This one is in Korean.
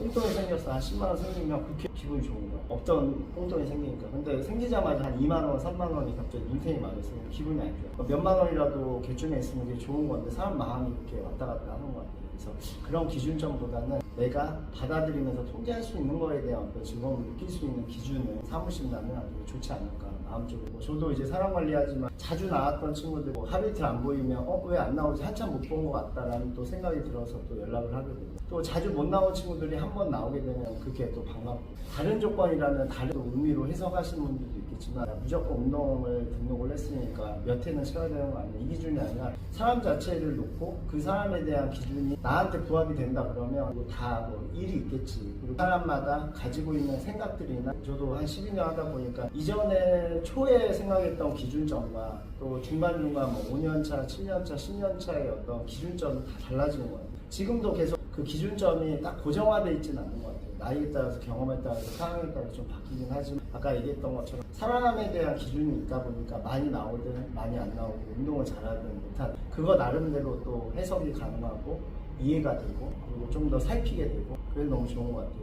뽕돈이 생겼어. 한 10만 원 생기면 그렇게 기분이 좋은 거야. 없던 뽕돈이 생기니까. 근데 생기자마자 한 2만 원, 3만 원이 갑자기 인생이 많았으면 기분이 안 좋아. 몇만 원이라도 계중에 있으면 그게 좋은 건데 사람 마음이 그렇게 왔다 갔다 하는 것 같아요. 그래서 그런 기준점보다는 내가 받아들이면서 통제할 수 있는 거에 대한 어떤 즐거움을 느낄 수 있는 기준을 삼으신다면 아주 좋지 않을까 마음적으로 저도 이제 사람 관리하지만 자주 나왔던 친구들 뭐 하루 이틀 안 보이면 어 왜 안 나오지 한참 못 본 것 같다라는 또 생각이 들어서 또 연락을 하게 되고 또 자주 못 나온 친구들이 한 번 나오게 되면 그게 또 반갑고 다른 조건이라는 다른 의미로 해석하시는 분들도 있겠지만 야, 무조건 운동을 등록을 했으니까 몇 회는 채워야 되는 거 아니야 이 기준이 아니라 사람 자체를 놓고 그 사람에 대한 기준이 나한테 부합이 된다 그러면 뭐 다뭐 일이 있겠지 그리고 사람마다 가지고 있는 생각들이나 저도 한 12년 하다 보니까 이전에 초에 생각했던 기준점과 또 중간중간 뭐 5년차, 7년차, 10년차의 어떤 기준점이 다 달라지는 거예요. 지금도 계속 그 기준점이 딱 고정화되어 있지는 않는 것 같아요. 나이에 따라서 경험에 따라서 상황에 따라서 좀 바뀌긴 하지만 아까 얘기했던 것처럼 사람에 대한 기준이 있다 보니까 많이 나오든 많이 안 나오고 운동을 잘하든 못하든 그거 나름대로 또 해석이 가능하고 이해가 되고 그리고 좀 더 살피게 되고 그게 너무 좋은 것 같아요.